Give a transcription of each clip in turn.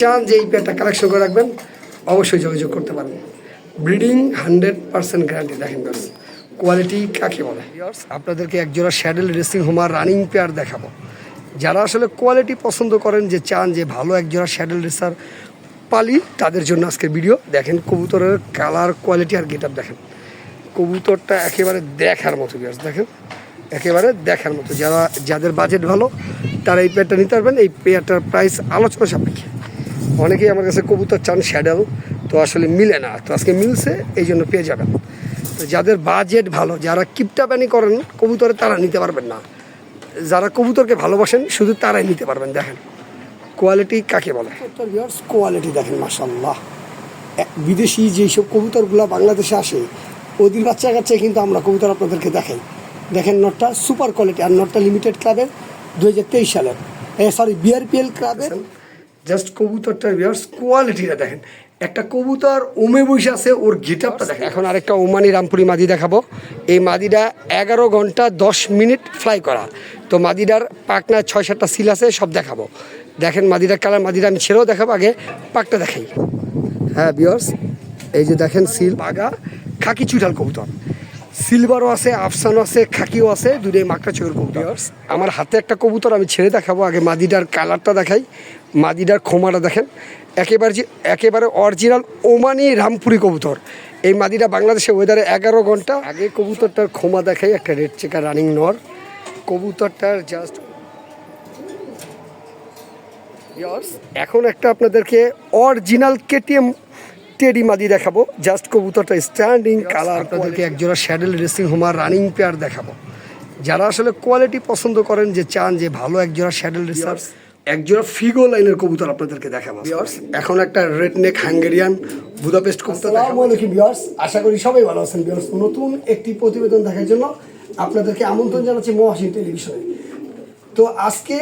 চান যে এই পেয়ারটা কালেকশন করে রাখবেন, অবশ্যই যোগাযোগ করতে পারেন। ব্রিডিং হান্ড্রেড পার্সেন্ট গ্যারান্টি দেখেন কোয়ালিটি কাকে বলে? আপনাদেরকে একজোড়া শ্যাডেল রেসিং হোমার রানিং পেয়ার দেখাবো। যারা আসলে কোয়ালিটি পছন্দ করেন, যে চান যে ভালো একজোড়া শ্যাডেল রেসার পালি, তাদের জন্য আজকের ভিডিও দেখেন কবুতরের কালার কোয়ালিটি আর গেট দেখেন। কবুতরটা একেবারে দেখার মতো বিয়ার্স দেখেন। একেবারে দেখার মতো। যারা, যাদের বাজেট ভালো, তারা এই পেয়ারটা নিতে পারবেন। এই পেয়ারটার প্রাইস আলোচনা সাপেক্ষে। অনেকেই আমার কাছে কবুতর চান শ্যাডেল, তো আসলে মিলে না। তো আজকে মিলছে, এই জন্য পেয়ে যাবেন। তো যাদের বাজেট ভালো, যারা কিপটাবানি করেন, কবুতরে তারা নিতে পারবেন না। যারা কবুতরকে ভালোবাসেন, শুধু তারাই নিতে পারবেন, দেখেন। কোয়ালিটি কাকে বলে? কোয়ালিটি দেখেন মাসাল্লাহ বিদেশি যেসব কবুতরগুলো বাংলাদেশে আসে, ওদের বাচ্চা কাচ্চায় কিন্তু আমরা কবুতর আপনাদেরকে দেখাই। দেখেন, নটটা সুপার কোয়ালিটি আর নটটা লিমিটেড ক্লাবের দু হাজার তেইশ সালের সরি বিআরপিএল ক্লাবের জাস্ট কবুতরটা বিয়ার্স কোয়ালিটিটা দেখেন। একটা কবুতর ওমে বসে আছে, ওর গেটআপটা দেখেন। এখন আরেকটা ওমানি রামপুরি মাদি দেখাবো। এই মাদিটা এগারো ঘণ্টা দশ মিনিট ফ্লাই করা। তো মাদিটার পাকনা ছয় সাতটা সিল আছে, সব দেখাবো। দেখেন মাদিটার কালার মাদিটা আমি ছেড়েও দেখাবো আগে। পাকটা দেখাই। হ্যাঁ বিয়ার্স এই যে দেখেন সিল বাগা খাকি চুটাল কবুতর। সিলভারও আছে, আফসানও আছে, খাকিও আছে দুটোই মাকড়া চোখের কবুতর আমার হাতে একটা কবুতর, আমি ছেড়ে দেখাবো, আগে মাদিটার কালারটা দেখাই, মাদিটার খোমাটা দেখেন। একেবারে যে একেবারে অরিজিনাল ওমানি রামপুরি কবুতর। এই মাদিটা বাংলাদেশে ওয়েদারে এগারো ঘণ্টা। আগে কবুতরটার খোমা দেখাই, একটা রেড চেকার রানিং নর। কবুতরটার জাস্ট এখন একটা আপনাদেরকে অরিজিনাল কেটিএম টেডি মাদি দেখাবো। জাস্ট কবুতরটা স্ট্যান্ডিং কালার আপনাদেরকে একজোড়া শ্যাডেল রেসিং হোমার রানিং পেয়ার দেখাবো। যারা আসলে কোয়ালিটি পছন্দ করেন যে চান যে ভালো একজোড়া শ্যাডেল রেসার্স একজোড়া ফিগো লাইনের কবুতর আপনাদেরকে দেখাবো। এখন একটা রেড নেক হাঙ্গেরিয়ান বুদাপেস্ট কবুতর ভিউয়ার্স আশা করি সবাই ভালো আছেন ভিউয়ার্স নতুন একটি প্রতিবেদন দেখার জন্য আপনাদেরকে আমন্ত্রণ জানাচ্ছি মহাসিন টেলিভিশনে। তো আজকে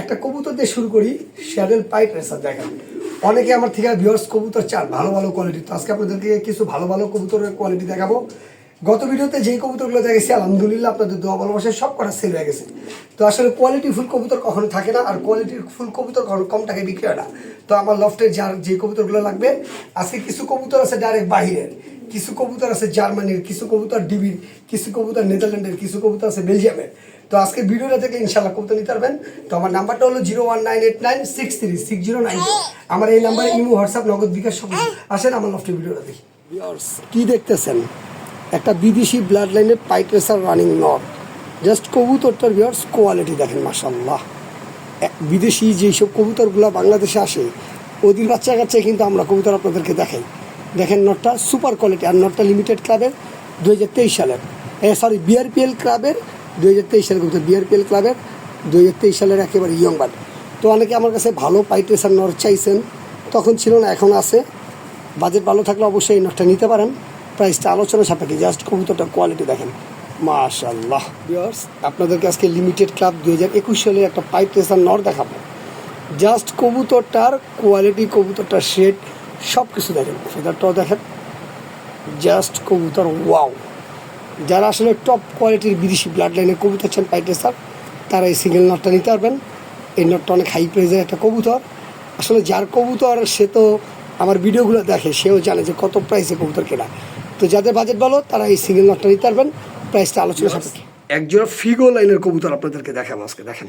একটা কবুতর দিয়ে শুরু করি শ্যাডেল পাইপ রেসার দেখেন অনেকে আমার থেকে ভিউয়ার্স কবুতর চান, ভালো ভালো কোয়ালিটি তো আজকে আপনাদেরকে কিছু ভালো ভালো কবুতরের কোয়ালিটি দেখাবো। গত ভিডিওতে যেই কবুতরগুলো দেখেছি, আলহামদুলিল্লাহ আপনাদের দোয়া ভালোবাসায় সব কটা সেল হয়ে গেছে। তো আসলে কোয়ালিটি ফুল কবুতর কখনো থাকে না, আর কোয়ালিটির ফুল কবুতর কখনো কম টাকায় বিক্রি হয় না। তো আমার লফটের যার যে কবুতরগুলো লাগবে, আজকে কিছু কবুতর আছে ডাইরেক্ট বাহিরের, কিছু কবুতর আছে জার্মানির, কিছু কবুতর ডিবির, কিছু কবুতর নেদারল্যান্ডের, কিছু কবুতর আছে বেলজিয়ামের। তো আজকে ভিডিওটা থেকে ইনশাল্লাহ কবুতর নিতে পারবেন। তো আমার নাম্বারটা হলো zero one nine eight nine six three six zero nine আমার এই নাম্বারে ইমো হোয়াটসঅ্যাপ নগদ বিকাশ সব আসেন আমার লফটের ভিডিওটা দেখি। কি দেখতেছেন? একটা বিদেশি ব্লাড লাইনের পাইট রেসার রানিং নট জাস্ট কবুতরটার ভিওর্স কোয়ালিটি দেখেন মাসাল্লাহ বিদেশি যেসব কবুতরগুলো বাংলাদেশে আসে ওদের বাচ্চা কাচ্চায় কিন্তু আমরা কবুতর আপনাদেরকে দেখাই। দেখেন নটটা সুপার কোয়ালিটি আর নটটা লিমিটেড ক্লাবের দু হাজার তেইশ সালের। সরি বিআরপিএল ক্লাবের দু হাজার তেইশ সালে কবুতর বিআরপিএল ক্লাবের দু হাজার তেইশ সালের একেবারে ইয়ং বার্ড তো অনেকে আমার কাছে ভালো পাইট রেসার নর চাইছেন, তখন ছিল না, এখন আছে। বাজেট ভালো থাকলে অবশ্যই এই নটটা নিতে পারেন। প্রাইসটা আলোচনা সাপেক্ষে, জাস্ট কবুতরটার কোয়ালিটি দেখেন। মাশাল্লাহ বিয়ার্স আপনাদেরকে আজকে লিমিটেড ক্লাব দুই হাজার একুশ সালে একটা পাইপ রেসার নর দেখাবো। জাস্ট কবুতরটার কোয়ালিটি, কবুতরটার শেড সব কিছু দেখেন। ফেদারটাও দেখেন। জাস্ট কবুতর ওয়াও যারা আসলে টপ কোয়ালিটির বিদেশি ব্লাড লাইনের কবুতর চান পাইপ রেসার তারা এই সিঙ্গেল নটটা নিতে পারবেন। এই নটটা অনেক হাই প্রাইজের একটা কবুতর। আসলে যার কবুতর সে তো আমার ভিডিওগুলো দেখে সেও জানে যে কত প্রাইসে কবুতর কেনা। তো যাদের বাজেট ভালো তারা এই সিঙ্গেল নটটা নিতে পারবেন। প্রাইসটা আলোচনা সাপেক্ষে। একজোড়া ফিগো লাইনের কবুতর আপনাদেরকে দেখাবো আজকে দেখেন।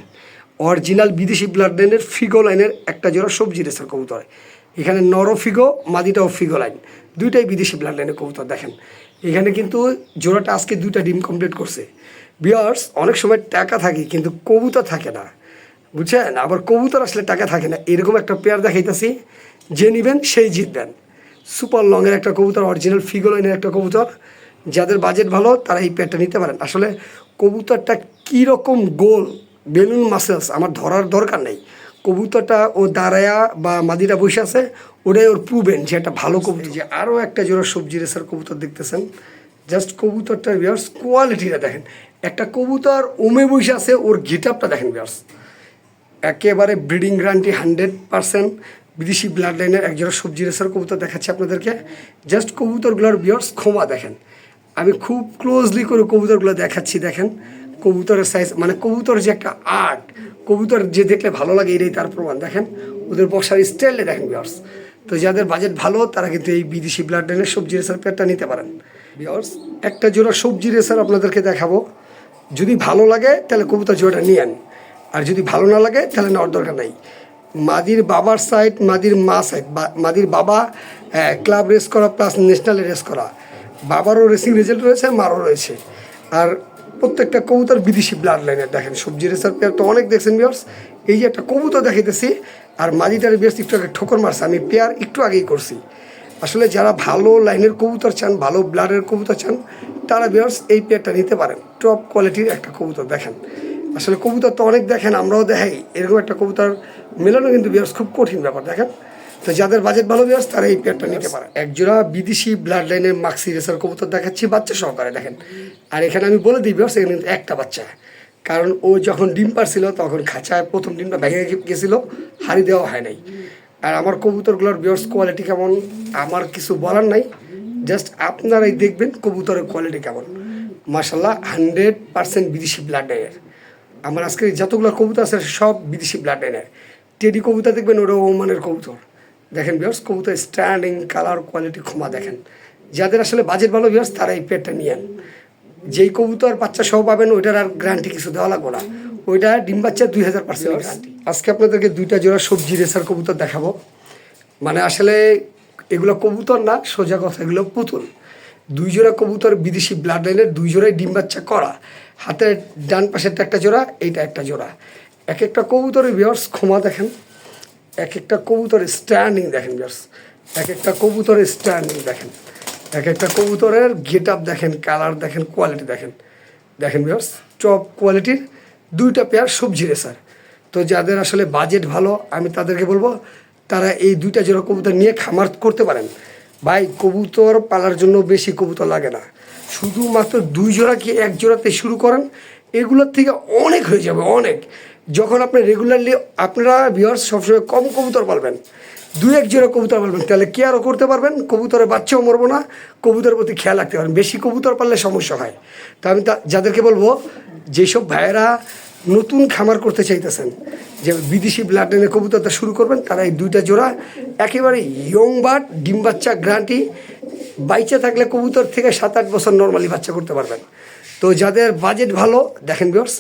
অরিজিনাল বিদেশি ব্লাড লাইনের ফিগো লাইনের একটা জোড়া সবজি রেসার কবুতর। এখানে নরো ফিগো মাদিটাও ফিগো লাইন দুইটাই বিদেশি ব্লাড লাইনের কবুতর দেখেন। এখানে কিন্তু জোড়াটা আজকে দুইটা ডিম কমপ্লিট করছে। বিয়ার্স অনেক সময় টাকা থাকে, কিন্তু কবুতর থাকে না। বুঝছেন? আবার কবুতর আসলে টাকা থাকে না। এরকম একটা পেয়ার দেখাইতেছি, যে নেবেন সেই জিতবেন। সুপার লংয়ের একটা কবুতর অরিজিনাল ফিগো লাইনের একটা কবুতর। যাদের বাজেট ভালো, তারা এই পেয়ারটা নিতে পারেন। আসলে কবুতরটা কীরকম গোল বেলুন মাসেলস আমার ধরার দরকার নেই। কবুতরটা ও দাঁড়ায়া বা মাদিরা বসে আছে ওটাই ওর প্রুভেন যে একটা ভালো কবুতর। যে আরও একটা জোড়া সবজি রেসার কবুতর দেখতেছেন জাস্ট কবুতরটার বিয়ার্স কোয়ালিটিটা দেখেন। একটা কবুতর ওমে বসে আছে ওর গেটআপটা দেখেন বিয়ার্স একেবারে ব্রিডিং গ্রান্টি হান্ড্রেড পার্সেন্ট বিদেশি ব্লাড লাইনের একজোড়া সবজি রেসার কবুতর দেখাচ্ছি আপনাদেরকে। জাস্ট কবুতরগুলোর বিয়ার্স ক্ষমা দেখেন। আমি খুব ক্লোজলি করে কবুতরগুলো দেখাচ্ছি দেখেন। কবুতরের সাইজ মানে কবুতর যে একটা আর্ট কবুতর যে দেখলে ভালো লাগে এটাই তার প্রমাণ। দেখেন ওদের বসার স্টাইলে দেখেন বিয়ার্স তো যাদের বাজেট ভালো, তারা কিন্তু এই বিদেশি ব্লাড লাইনের সবজি রেসার পেয়ারটা নিতে পারেন। বিয়ার্স একটা জোড়া সবজি রেসার আপনাদেরকে দেখাবো। যদি ভালো লাগে, তাহলে কবুতর জোড়াটা নিয়েন আর যদি ভালো না লাগে, তাহলে নেওয়ার দরকার নাই। মাদির বাবার সাইড মাদির মা সাইড মাদির বাবা ক্লাব রেস করা প্লাস ন্যাশনালে রেস করা। বাবারও রেসিং রেজাল্ট রয়েছে, মারও রয়েছে। আর প্রত্যেকটা কবুতর বিদেশি ব্লাড লাইনের দেখেন, সবজি রেসার পেয়ার তো অনেক দেখছেন বিয়ার্স এই যে একটা কবুতর দেখাইতেছি আর মাদিটার বেশ একটু আগে ঠোকর মারছে আমি পেয়ার একটু আগেই করছি। আসলে যারা ভালো লাইনের কবুতর চান ভালো ব্লাডের কবুতর চান তারা বিয়ার্স এই পেয়ারটা নিতে পারেন। টপ কোয়ালিটির একটা কবুতর দেখেন। আসলে কবুতর তো অনেক দেখেন আমরাও দেখাই। এরকম একটা কবুতর মেলানো কিন্তু বিয়ার্স খুব কঠিন ব্যাপার দেখেন? তো যাদের বাজেট ভালো বিয়ার্স তারা এই পেয়ারটা নিতে পারে একজোড়া বিদেশি ব্লাড লাইনের মাক্সি রেসার কবুতর দেখাচ্ছি বাচ্চা সহকারে দেখেন। আর এখানে আমি বলে দিই বিয়ার্স এখানে একটা বাচ্চা। কারণ ও যখন ডিম পারছিল, তখন খাঁচায় প্রথম ডিমটা ভেঙে গেছিল হারি দেওয়া হয় নাই। আর আমার কবুতরগুলোর বিয়ার্স কোয়ালিটি কেমন, আমার কিছু বলার নাই। জাস্ট আপনারাই দেখবেন কবুতরের কোয়ালিটি কেমন। মার্শাল্লাহ হান্ড্রেড পার্সেন্ট বিদেশি ব্লাড আমার আজকে যতগুলো কবুতর আছে, সব বিদেশি ব্লাড লাইনের টেডি কবুতর দেখবেন ওটা ওমানের কবুতর। দেখেন বিয়ার্স কবুতর স্ট্যান্ডিং কালার কোয়ালিটি ক্ষমা দেখেন। যাদের আসলে বাজেট ভালো বিয়ার্স তারা এই পেটটা নিয়েন। যেই কবুতর বাচ্চা সহ পাবেন ওইটার আর গ্যারান্টি কিছু দেওয়া লাগবে না। ওইটা ডিম বাচ্চা দুই হাজার পার্সেন্ট গ্যারান্টি আজকে আপনাদেরকে দুইটা জোড়া সবজি রেসার কবুতর দেখাবো। মানে আসলে এগুলো কবুতর না সোজা কথা এগুলো পুতুল। দুই জোড়া কবুতর বিদেশি ব্লাড লাইনের দুই জোড়াই ডিম বাচ্চা করা। হাতের ডান পাশেরটা একটা জোড়া এইটা একটা জোড়া। এক একটা কবুতরের বিয়ার্স ক্ষমা দেখেন। এক একটা কবুতরের স্ট্যান্ডিং দেখেন বিয়ার্স এক একটা কবুতরের স্ট্যান্ডিং দেখেন। এক একটা কবুতরের গেট আপ দেখেন কালার দেখেন কোয়ালিটি দেখেন। দেখেন বিয়ার্স টপ কোয়ালিটির দুইটা পেয়ার সবজি রেসার তো যাদের আসলে বাজেট ভালো, আমি তাদেরকে বলব, তারা এই দুইটা জোড়া কবুতর নিয়ে খামার করতে পারেন। ভাই, কবুতর পালার জন্য বেশি কবুতর লাগে না। শুধুমাত্র দুই জোড়া কি এক জোড়াতে শুরু করেন? এগুলোর থেকে অনেক হয়ে যাবে, অনেক। যখন আপনি রেগুলারলি আপনারা ভিওর্স সবসময় কম কবুতর পালবেন। দুই এক জোড়া কবুতর পালবেন। তাহলে কেয়ারও করতে পারবেন? কবুতরের বাচ্চাও মরবো না, কবুতরের প্রতি খেয়াল রাখতে পারেন বেশি কবুতর পারলে সমস্যা হয়। তা আমি তা যাদেরকে বলব, যেসব ভাইয়েরা নতুন খামার করতে চাইতেছেন, যে বিদেশি ব্লাড লাইনের কবুতরটা শুরু করবেন, তারা এই দুইটা জোড়া একেবারে ইয়ং বার্ড ডিম বাচ্চা গ্রান্টি বাইচে থাকলে কবুতর থেকে সাত আট বছর নর্মালি বাচ্চা করতে পারবেন। তো যাদের বাজেট ভালো, দেখেন বিয়ার্স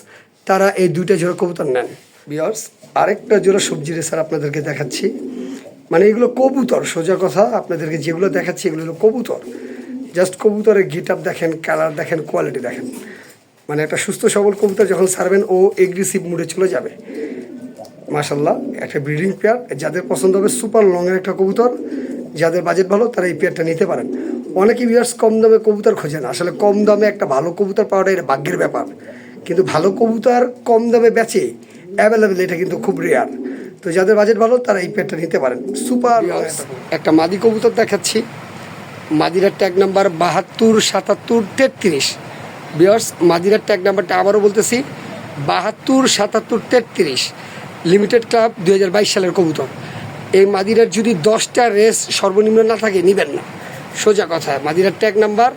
তারা এই দুইটা জোড়া কবুতর নেন। বিয়ার্স আরেকটা জোড়া সবজি রেসার আপনাদেরকে দেখাচ্ছি। মানে এগুলো কবুতর, সোজা কথা, আপনাদেরকে যেগুলো দেখাচ্ছি এগুলো হলো কবুতর। জাস্ট কবুতরের গেট আপ দেখেন, কালার দেখেন, কোয়ালিটি দেখেন। মানে একটা সুস্থ, সবল কবুতর যখন ছাড়বেন, ও এগ্রেসিভ মুডে চলে যাবে। মাশাল্লাহ একটা ব্রিডিং পেয়ার যাদের পছন্দ হবে সুপার লংয়ের একটা কবুতর, যাদের বাজেট ভালো, তারা এই পেয়ারটা নিতে পারেন। অনেকে ভিউয়ার্স কম দামে কবুতর খোঁজেন। আসলে কম দামে একটা ভালো কবুতর পাওয়াটা এটা ভাগ্যের ব্যাপার। কিন্তু ভালো কবুতর কম দামে বেচে অ্যাভেলেবেল এটা কিন্তু খুব রেয়ার তো যাদের বাজেট ভালো তারা এই পেয়ারটা নিতে পারেন। সুপার একটা মাদি কবুতর দেখাচ্ছি। মাদিরার ট্যাগ নাম্বার বাহাত্তর সাতাত্তর তেত্রিশ। বিয়ার্স মাদিরার ট্যাগ নাম্বারটা আবারও বলতেছি। বাহাত্তর সাতাত্তর তেত্রিশ। লিমিটেড ক্লাব দুই হাজার বাইশ সালের কবুতর। এই মাদিরার যদি দশটা রেস সর্বনিম্ন না থাকে নেবেন না। সোজা কথা মাদিরার ট্যাগ নাম্বার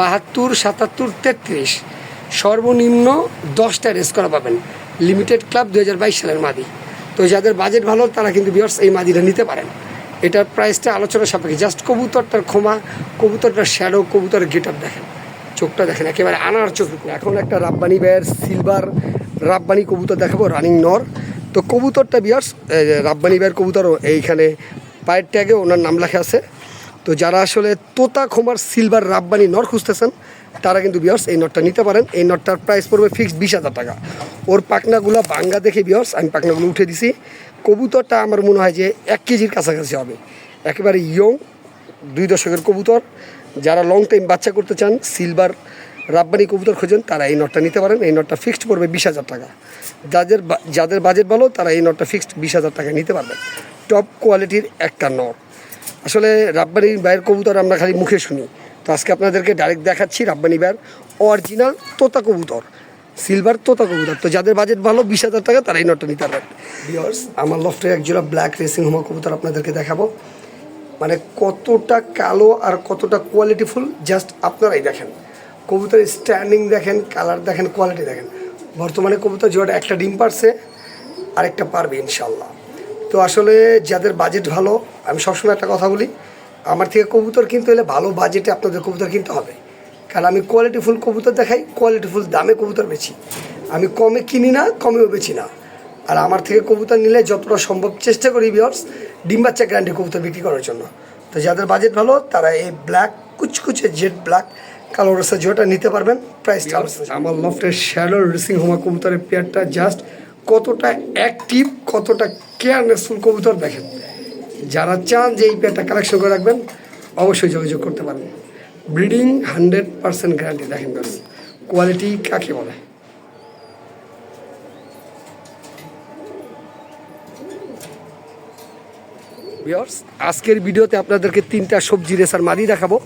বাহাত্তর সাতাত্তর তেত্রিশ। সর্বনিম্ন দশটা রেস করা পাবেন। লিমিটেড ক্লাব দু হাজার বাইশ সালের মাদি। তো যাদের বাজেট ভালো, তারা কিন্তু বিয়ার্স এই মাদিটা নিতে পারেন। এটার প্রাইসটা আলোচনা সাপেক্ষে। জাস্ট কবুতরটার ক্ষমা, কবুতরটার শ্যাডো কবুতরের গেট আপ দেখেন। চোখটা দেখেন, একেবারে আনার চোখ। এখন একটা রাব্বানি ব্যার সিলভার রাব্বানি কবুতর দেখাবো রানিং নর তো কবুতরটা বিয়ার্স রাব্বানি ব্যার কবুতরও এইখানে পায়ের ট্যাগে ওনার নাম লেখা আছে। তো যারা আসলে তোতা, খোমার সিলভার রাব্বানি নর খুঁজতেছেন তারা কিন্তু বিয়ার্স এই নটটা নিতে পারেন। এই নটটার প্রাইস পড়বে ফিক্সড বিশ হাজার টাকা। ওর পাখনাগুলো বাঙ্গা দেখে বিয়ার্স আমি পাখনাগুলো উঠে দিছি। কবুতরটা আমার মনে হয় যে এক কেজির কাছাকাছি হবে। একেবারে ইয়ং দুই দশকের কবুতর। যারা লং টাইম বাচ্চা করতে চান সিলভার রাব্বানি কবুতর খোঁজেন, তারা এই নটটা নিতে পারেন। এই নটটা ফিক্সড পড়বে বিশ হাজার টাকা। যাদের যাদের বাজেট ভালো, তারা এই নটটা ফিক্সড বিশ হাজার টাকা নিতে পারবেন। টপ কোয়ালিটির একটা নট আসলে রাব্বানির বাইরের কবুতর আমরা খালি মুখে শুনি। তো আজকে আপনাদেরকে ডাইরেক্ট দেখাচ্ছি রাব্বানি বাইর অরিজিনাল তোতা কবুতর সিলভার তোতা কবুতর তো যাদের বাজেট ভালো, বিশ হাজার টাকা, তারা এই নটটা নিতে পারবেন। বিয়ার্স আমার লফটের একজোড়া ব্ল্যাক রেসিং হোমা কবুতর আপনাদেরকে দেখাবো। মানে কতটা কালো আর কতটা কোয়ালিটিফুল জাস্ট আপনারাই দেখেন। কবুতরের স্ট্যান্ডিং দেখেন কালার দেখেন কোয়ালিটি দেখেন। বর্তমানে কবুতর জোড়াটা একটা ডিম পারছে, আরেকটা পারবে ইনশাল্লাহ তো আসলে যাদের বাজেট ভালো, আমি সবসময় একটা কথা বলি আমার থেকে কবুতর কিনতে হলে ভালো বাজেটে আপনাদের কবুতর কিনতে হবে। কারণ আমি কোয়ালিটি ফুল কবুতর দেখাই কোয়ালিটি ফুল দামে কবুতর বেচি। আমি কমে কিনি না, কমেও বেছি না। আর আমার থেকে কবুতর নিলে যতটা সম্ভব চেষ্টা করি বিয়ার্স ডিম বাচ্চা কবুতর বিক্রি করার জন্য। তো যাদের বাজেট ভালো, তারা এই ব্ল্যাক কুচকুচে জেড ব্ল্যাক কালো রসা জোটা নিতে পারবেন। প্রাইসটা আমার লফটের শ্যাডো রেসিং হোমা কবুতরের পেয়ারটা জাস্ট কতটা অ্যাক্টিভ কতটা কেয়ারনেসফুল কবুতর দেখেন। যারা চান যে এই পেয়ারটা কালেকশন করে রাখবেন, অবশ্যই যোগাযোগ করতে পারেন। ব্রিডিং হান্ড্রেড পার্সেন্ট গ্যারান্টি দেখেন কোয়ালিটি কাকে বলে? আজকের ভিডিওতে আপনাদেরকে তিনটা সবজি রেসার মাদি দেখাবো।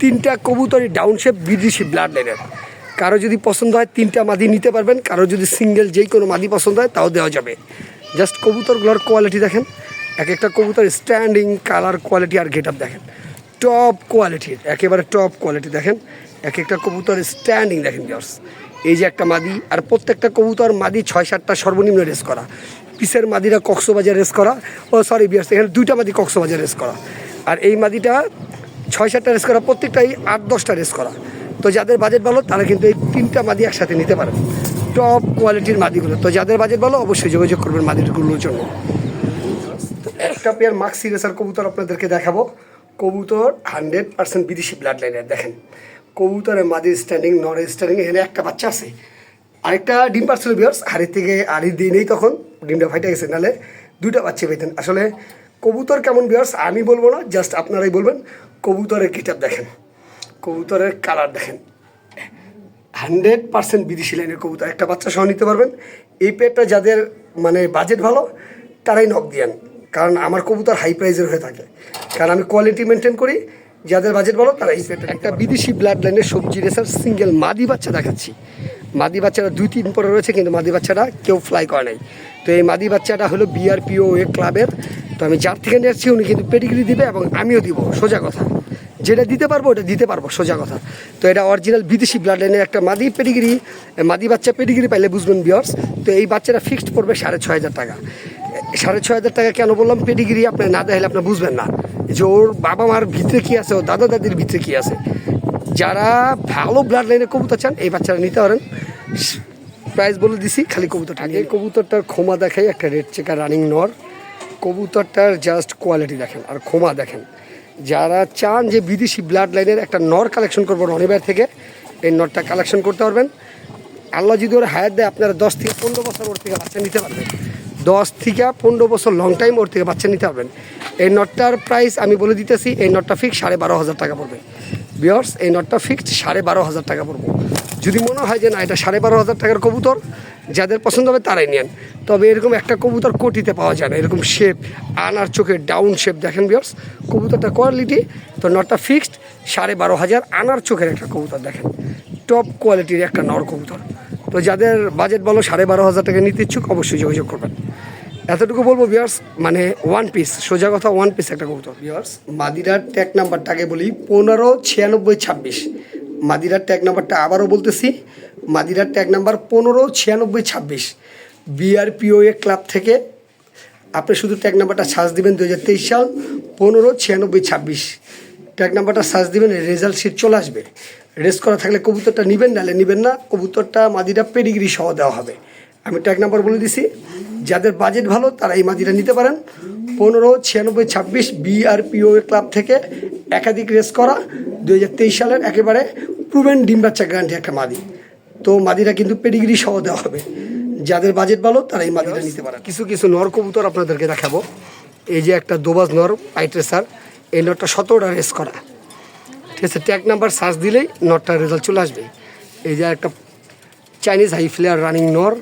তিনটা কবুতরি ডাউন শেপ বিদেশি ব্লাড লাইনের কারও যদি পছন্দ হয়, তিনটা মাদি নিতে পারবেন। কারও যদি সিঙ্গেল যেই কোনো মাদি পছন্দ হয়, তাও দেওয়া যাবে। জাস্ট কবুতরগুলোর কোয়ালিটি দেখেন। এক একটা কবুতর স্ট্যান্ডিং কালার কোয়ালিটি আর গেট আপ দেখেন। টপ কোয়ালিটির একেবারে টপ কোয়ালিটি দেখেন। এক একটা কবুতর স্ট্যান্ডিং দেখেন ভিউয়ার্স এই যে একটা মাদি, আর প্রত্যেকটা কবুতর মাদি ছয়, সাতটা সর্বনিম্ন রেস করা। পিসের মাদিরা কক্সবাজার রেস করা। ও সরি বিয়ার্স এখানে দুইটা মাদি কক্সবাজার রেস করা। আর এই মাদিটা ছয়, সাতটা রেস করা, প্রত্যেকটাই আট, দশটা রেস করা। তো যাদের বাজেট ভালো, তারা কিন্তু এই তিনটা মাদি একসাথে নিতে পারেন টপ কোয়ালিটির মাদিগুলো। তো যাদের বাজেট ভালো, অবশ্যই যোগাযোগ করবেন মাদিগুলোর জন্য। একটা পেয়ার মাক্সি রেসার কবুতর আপনাদেরকে দেখাবো। কবুতর হান্ড্রেড পার্সেন্ট বিদেশি ব্লাড লাইনের দেখেন। কবুতরের মাদির স্ট্যান্ডিং নর স্ট্যান্ডিং এখানে একটা বাচ্চা আছে। আরেকটা ডিম পার্সেল বিয়ার্স হাড়ির থেকে হাড়ি দিয়ে নেই তখন, ডিমটা ফাইটে গেছে নাহলে দুইটা বাচ্চা পেতেন আসলে কবুতর কেমন বিয়ার্স আমি বলব না জাস্ট আপনারাই বলবেন। কবুতরের কিতাব দেখেন। কবুতরের কালার দেখেন। হান্ড্রেড পার্সেন্ট বিদেশি লাইনের কবুতর। একটা বাচ্চা সহ নিতে পারবেন। এই পেটটা যাদের মানে বাজেট ভালো, তারাই নক দিয়ান কারণ আমার কবুতর হাই প্রাইজের হয়ে থাকে। কারণ আমি কোয়ালিটি মেনটেন করি যাদের বাজেট বলো তারা এই একটা বিদেশি ব্লাড লাইনের সবজি রেসার সিঙ্গেল মাদি বাচ্চা দেখাচ্ছি। মাদি বাচ্চাটা দুই তিন পরে রয়েছে কিন্তু মাদি বাচ্চাটা কেউ ফ্লাই করে নাই। তো এই মাদি বাচ্চাটা হলো বিআরপিও এ ক্লাবের। তো আমি যার থেকে নিয়ে আসছি উনি কিন্তু পেডিগ্রি দিবে এবং আমিও দিব সোজা কথা। যেটা দিতে পারব ওটা দিতে পারব সোজা কথা। তো এটা অরিজিনাল বিদেশি ব্লাড লাইনের একটা মাদি পেডিগ্রি মাদি বাচ্চা পেডিগ্রি পাইলে বুঝবেন বিয়ার্স তো এই বাচ্চাটা ফিক্সড পড়বে সাড়ে ছয় হাজার টাকা। সাড়ে ছয় হাজার টাকা কেন বললাম? পেডিগ্রি আপনি না দেখলে আপনি বুঝবেন না। যে ওর বাবা মার ভিতরে কী আছে, ওর দাদা দাদির ভিতরে কী আছে? যারা ভালো ব্লাড লাইনে কবুতর চান, এই বাচ্চারা নিতে পারেন। প্রাইস বলে দিছি, খালি কবুতর কবুতরটা এই কবুতরটার ক্ষমা দেখাই, একটা রেড চেকার রানিং নর। কবুতরটার জাস্ট কোয়ালিটি দেখেন, আর ক্ষমা দেখেন। যারা চান যে বিদেশি ব্লাড লাইনের একটা নর কালেকশন করব রনিবার থেকে, এই নরটা কালেকশন করতে পারবেন। আল্লাহ যদি ওর হায়াত দেয়, আপনারা দশ থেকে পনেরো বছর ওর থেকে বাচ্চা নিতে পারবেন। দশ থেকে পনেরো বছর লং টাইম ওর থেকে বাচ্চা নিতে পারবেন। এই নটটার প্রাইস আমি বলে দিতেছি, এই নটটা ফিক্স সাড়ে বারো হাজার টাকা পড়বে। বিয়ার্স এই নটটা ফিক্সড সাড়ে বারো হাজার টাকা পড়ব। যদি মনে হয় যে না, এটা সাড়ে বারো হাজার টাকার কবুতর, যাদের পছন্দ হবে তারাই নেন। তবে এরকম একটা কবুতর কোটিতে পাওয়া যায় না। এরকম শেপ আনার চোখের ডাউন শেপ দেখেন বিয়ার্স কবুতরটা কোয়ালিটি তো নটটা ফিক্সড সাড়ে বারো হাজার, আনার চোখের একটা কবুতর দেখেন। টপ কোয়ালিটির একটা নর কবুতর। তো যাদের বাজেট বলো, সাড়ে বারো হাজার টাকা নিতে ইচ্ছুক, অবশ্যই যোগাযোগ করবেন। এতটুকু বলব বিয়ার্স মানে ওয়ান পিস সোজা কথা ওয়ান পিস একটা কবুতর। বিয়ার্স মাদিরার ট্যাগ নাম্বারটাকে বলি পনেরো ছিয়ানব্বই ছাব্বিশ। মাদিরার ট্যাগ নাম্বারটা আবারও বলতেছি, মাদিরার ট্যাগ নাম্বার পনেরো ছিয়ানব্বই ছাব্বিশ। বিআরপিওএ ক্লাব থেকে আপনি শুধু ট্যাগ নাম্বারটা সার্চ দিবেন দু হাজার তেইশ সাল, পনেরো ছিয়ানব্বই ছাব্বিশ। ট্যাগ নাম্বারটা সার্চ দেবেন রেজাল্ট শিট চলে আসবে। রেস করা থাকলে কবুতরটা নেবেন, নাহলে নেবেন না। কবুতরটা মাদিটা পেডিগ্রি সহ দেওয়া হবে। আমি ট্যাগ নাম্বার বলে দিছি। যাদের বাজেট ভালো, তারা এই মাদিটা নিতে পারেন। পনেরো, ছিয়ানব্বই, ছাব্বিশ বিআরপিও ক্লাব থেকে একাধিক রেস করা। দু হাজার তেইশ সালের একেবারে প্রুভেন ডিম বাচ্চা গ্যারান্টি একটা মাদি। তো মাদিটা কিন্তু পেডিগ্রি সহ দেওয়া হবে। যাদের বাজেট ভালো, তারা এই মাদিটা নিতে পারেন। কিছু কিছু নর কবুতর আপনাদেরকে দেখাবো। এই যে একটা দোবাজ নর পাইট রেসার এই নরটা সতেরোটা রেস করা। ঠিক আছে ট্যাগ নাম্বার সার্চ দিলেই নটটার রেজাল্ট চলে আসবে। এই যে একটা চাইনিজ হাই ফ্লেয়ার রানিং নর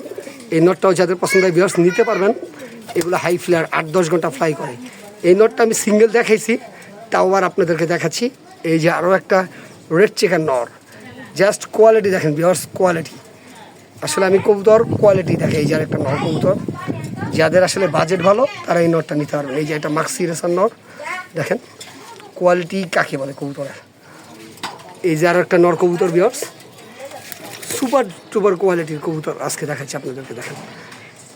এই নটটাও যাদের পছন্দ হয় বিয়ার্স নিতে পারবেন। এগুলো হাই ফ্লেয়ার আট দশ ঘণ্টা ফ্লাই করে। এই নটটা আমি সিঙ্গেল দেখাইছি, তাও আর আপনাদেরকে দেখাচ্ছি। এই যে আরও একটা রেড চিকেন নর জাস্ট কোয়ালিটি দেখেন বিয়ার্স কোয়ালিটি আসলে আমি কবুতর কোয়ালিটি দেখে এই যে একটা নর কবুতর। যাদের আসলে বাজেট ভালো, তারা এই নটটা নিতে পারবেন। এই যে একটা মাক্সি রেসার নর দেখেন কোয়ালিটি কাকে বলে কবুতরের? এই যে আরও একটা নর কবুতর বিয়ার্স সুপার টুপার কোয়ালিটির কবুতর আজকে দেখাচ্ছি আপনাদেরকে, দেখেন।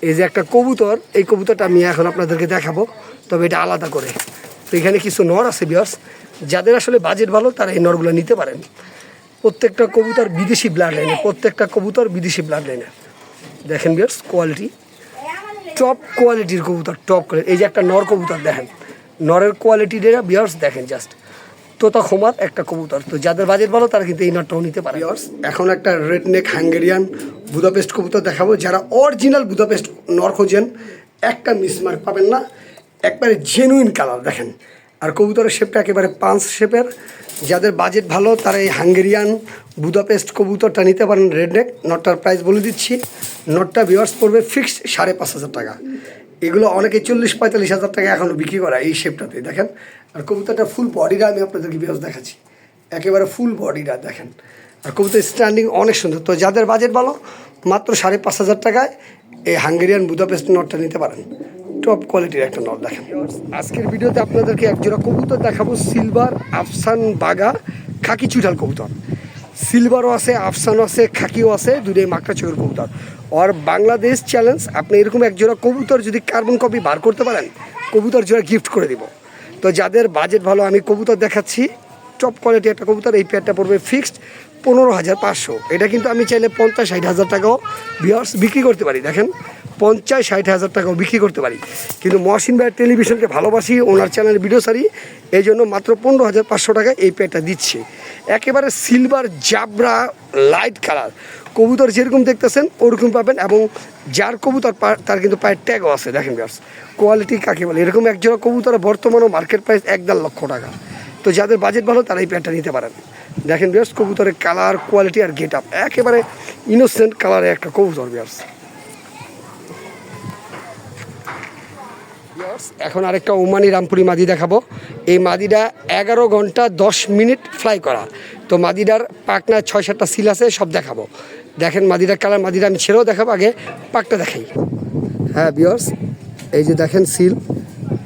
এই যে একটা কবুতর, এই কবুতরটা আমি এখন আপনাদেরকে দেখাবো, তবে এটা আলাদা করে। তো এখানে কিছু নর আছে বিয়ার্স যাদের আসলে বাজেট ভালো, তারা এই নরগুলো নিতে পারেন। প্রত্যেকটা কবুতর বিদেশি ব্লাড লাইনে প্রত্যেকটা কবুতর বিদেশি ব্লাড লাইনে দেখেন বিয়ার্স কোয়ালিটি টপ কোয়ালিটির কবুতর টপ কোয়ালিটি এই যে একটা নর কবুতর, দেখেন। নরের কোয়ালিটিটা বিয়ার্স দেখেন জাস্ট তোতা খোমার একটা কবুতর। তো যাদের বাজেট ভালো, তারা কিন্তু এই নটটাও নিতে পারে। এখন একটা রেড নেক হাঙ্গেরিয়ান বুদাপেস্ট কবুতর দেখাবো, যারা অরিজিনাল বুদাপেস্ট নর খোঁজেন একটা মিসমার্ক পাবেন না, একবারে জেনুইন কালার দেখেন। আর কবুতরের শেপটা একেবারে পাঁচ শেপের যাদের বাজেট ভালো, তারা এই হাঙ্গেরিয়ান বুদাপেস্ট কবুতরটা নিতে পারেন রেড নেক নটটার প্রাইস বলে দিচ্ছি। নটটা ভিওয়ার্স পড়বে ফিক্সড সাড়ে পাঁচ হাজার টাকা। এগুলো অনেকে চল্লিশ পঁয়তাল্লিশ হাজার টাকা এখনও বিক্রি করা এই শেপটাতে দেখেন, আর কবুতরটা ফুল বডিটা আমি আপনাদেরকে বিয়াস দেখাচ্ছি। একেবারে ফুল বডিটা দেখেন। আর কবুতর স্ট্যান্ডিং অনেক সুন্দর। তো যাদের বাজেট ভালো, মাত্র সাড়ে পাঁচ হাজার টাকায় এই হাঙ্গেরিয়ান বুদাপেস্ট নটটা নিতে পারেন। টপ কোয়ালিটির একটা নট দেখেন। আজকের ভিডিওতে আপনাদেরকে একজোড়া কবুতর দেখাবো সিলভার আফসান বাগা খাকি চুটাল কবুতর। সিলভারও আছে আফসানও আছে খাকিও আছে দুটোই মাকড়া চোখের কবুতর। আর বাংলাদেশ চ্যালেঞ্জ আপনি এরকম এক জোড়া কবুতর যদি কার্বন কপি বার করতে পারেন, কবুতর জোড়া গিফট করে দিব। তো যাদের বাজেট ভালো, আমি কবুতর দেখাচ্ছি টপ কোয়ালিটি একটা কবুতর, এই পেয়ারটা পড়বে ফিক্সড পনেরো হাজার পাঁচশো। এটা কিন্তু আমি চাইলে পঞ্চাশ, ষাট হাজার টাকাও বিয়ার্স বিক্রি করতে পারি। দেখেন পঞ্চাশ, ষাট হাজার টাকাও বিক্রি করতে পারি। কিন্তু মহসিন ভাইয়ের টেলিভিশনকে ভালোবাসি, ওনার চ্যানেল ভিডিও সারি, এই জন্য মাত্র পনেরো হাজার পাঁচশো টাকা এই পেয়ারটা দিচ্ছে। একেবারে সিলভার জাবরা লাইট কালার। কবুতর যেরকম দেখতেছেন, ওরকম পাবেন এবং যার কবুতর তার কিন্তু পায়ের ট্যাগও আছে, দেখেন বিয়ার্স কোয়ালিটি কাকে বলে? এরকম একজোড়া কবুতর বর্তমানে মার্কেট প্রাইস এক দেড় লক্ষ টাকা। তো যাদের বাজেট ভালো, তারা এই প্যান্টটা নিতে পারেন। দেখেন বিয়ার্স কবুতরের কালার কোয়ালিটি আর গেট আপ একেবারে ইনোসেন্ট কালারের একটা কবুতর বিয়ার্স এখন আরেকটা ওমানি রামপুরি মাদি দেখাবো। এই মাদিটা এগারো ঘণ্টা দশ মিনিট ফ্লাই করা। তো মাদিটার পাকনা ছয় সাতটা সিল আছে, সব দেখাবো। দেখেন মাদিটার কালার মাদিটা আমি ছেড়েও দেখাবো আগে, পাকটা দেখাই। হ্যাঁ বিয়র্স এই যে দেখেন সিল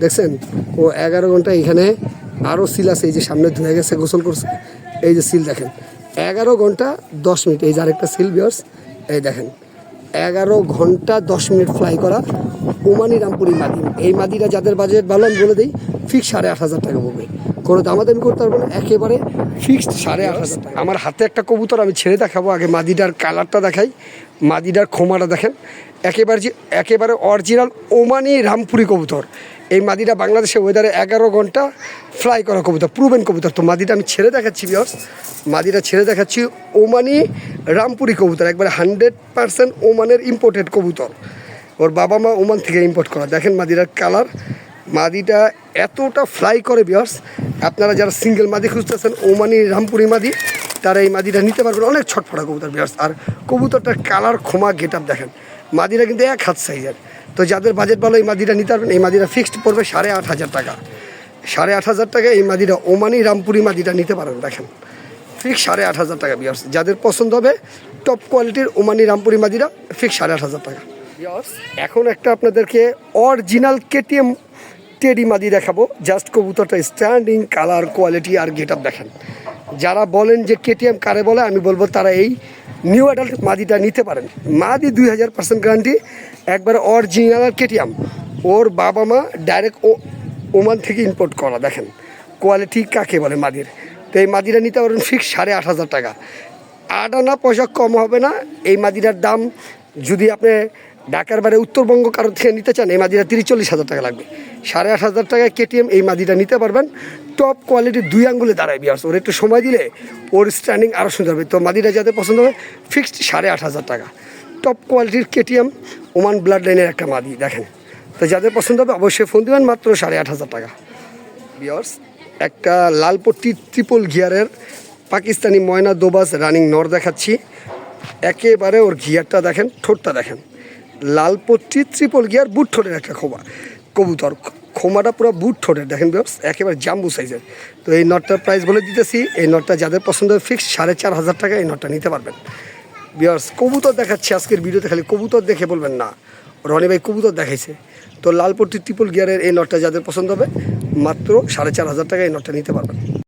দেখছেন? ও এগারো ঘণ্টা এখানে আরও সিল আছে, এই যে সামনে ধুয়ে গেছে, গোসল করছে। এই যে সিল দেখেন, এগারো ঘণ্টা দশ মিনিট, এই যে আরেকটা সিল বিয়ার্স এই দেখেন। এগারো ঘণ্টা দশ মিনিট ফ্লাই করা ওমানি রামপুরি মাদি। এই মাদিটা যাদের বাজেট ভালো, আমি বলে দিই ফিক্স সাড়ে আট হাজার টাকা পড়বে কোনো দামাদামি করতে পারব না, একেবারে ফিক্সড সাড়ে আট হাজার টাকা। আমার হাতে একটা কবুতর, আমি ছেড়ে দেখাবো, আগে মাদিটার কালারটা দেখাই। মাদিটার খোমাটা দেখেন। একেবারে যে একেবারে অরিজিনাল ওমানি রামপুরি কবুতর। এই মাদিটা বাংলাদেশে ওয়েদারে এগারো ঘণ্টা ফ্লাই করা কবুতর প্রুভেন কবুতর। তো মাদিটা আমি ছেড়ে দেখাচ্ছি বিয়স মাদিটা ছেড়ে দেখাচ্ছি ওমানি রামপুরি কবুতর, একবারে হান্ড্রেড পার্সেন্ট ওমানের ইম্পোর্টেড কবুতর। ওর বাবা মা ওমান থেকে ইম্পোর্ট করা। দেখেন মাদিটার কালার মাদিটা এতটা ফ্লাই করে বিয়ার্স আপনারা যারা সিঙ্গেল মাদি খুঁজতেছেন, ওমানি রামপুরি মাদি তারা এই মাদিটা নিতে পারবেন। অনেক ছটফটা কবুতর বিয়ার্স আর কবুতরটার কালার খোমা গেট দেখেন। মাদিরা কিন্তু এক হাত সাইজের তো যাদের বাজেট ভালো, এই মাদিটা নিতে পারবেন। এই মাদিটা ফিক্সড পড়বে সাড়ে আট হাজার টাকা। সাড়ে আট হাজার টাকা এই মাদিটা ওমানি রামপুরি মাদিটা নিতে পারেন, দেখেন। ফিক্স সাড়ে আট হাজার টাকা বিয়ার্স যাদের পছন্দ হবে টপ কোয়ালিটির ওমানি রামপুরি মাদিরা ফিক্স সাড়ে আট হাজার টাকা। বিয়ার্স এখন একটা আপনাদেরকে অরিজিনাল কেটিএম টেডি মাদি দেখাবো। জাস্ট কবুতরটা স্ট্যান্ডিং কালার কোয়ালিটি আর গেট আপ দেখেন। যারা বলেন যে কেটিএম কারে বলে, আমি বলব তারা এই নিউ অ্যাডাল্ট মাদিটা নিতে পারেন। মাদি দুই হাজার পার্সেন্ট গ্যারান্টি একবার অরিজিনাল কেটিএম ওর বাবা মা ডাইরেক্ট ও ওমান থেকে ইম্পোর্ট করা, দেখেন। কোয়ালিটি কাকে বলে মাদির? তো এই মাদিরা নিতে পারেন ফিক্স সাড়ে আট হাজার টাকা। আট আনা পয়সা কম হবে না, এই মাদিরার দাম যদি আপনি ঢাকার বাইরে উত্তরবঙ্গ কারোর থেকে নিতে চান, এই মাদিরা তিরিশ চল্লিশ হাজার টাকা লাগবে। সাড়ে আট হাজার টাকায় কেটিএম এই মাদিটা নিতে পারবেন। টপ কোয়ালিটির দুই আঙ্গুলে দাঁড়ায় বিয়ার্স ওর একটু সময় দিলে ওর স্ট্যান্ডিং আরও সুন্দর হবে। তো মাদিটা যাতে পছন্দ হবে ফিক্সড সাড়ে আট হাজার টাকা। টপ কোয়ালিটির কেটিএম ওমান ব্লাড লাইনের একটা মাদি, দেখেন। তো যাদের পছন্দ হবে অবশ্যই ফোন দেবেন, মাত্র সাড়ে আট হাজার টাকা। বিয়ার্স একটা লালপট্টি ট্রিপল গিয়ারের পাকিস্তানি ময়না দোবাস রানিং নর দেখাচ্ছি। একেবারে ওর গিয়ারটা দেখেন, ঠোঁটটা দেখেন। লালপট্টি ট্রিপল গিয়ার বুট ঠোঁটের একটা খোমা কবুতর, খোমাটা পুরো বুট ঠোঁটের, দেখেন বিয়ার্স একেবারে জাম্বু সাইজের তো এই নটটার প্রাইস বলে দিতেছি, এই নটটা যাদের পছন্দ হবে ফিক্স সাড়ে চার হাজার টাকা এই নটটা নিতে পারবেন। বিয়ার্স কবুতর দেখাচ্ছি আজকের ভিডিওতে, খালি কবুতর দেখে বলবেন না। রনি ভাই কবুতর দেখাইছে। তো লালপট্টি ট্রিপল গিয়ারের এই নটটা যাদের পছন্দ হবে, মাত্র সাড়ে চার হাজার টাকা এই নটটা নিতে পারবেন।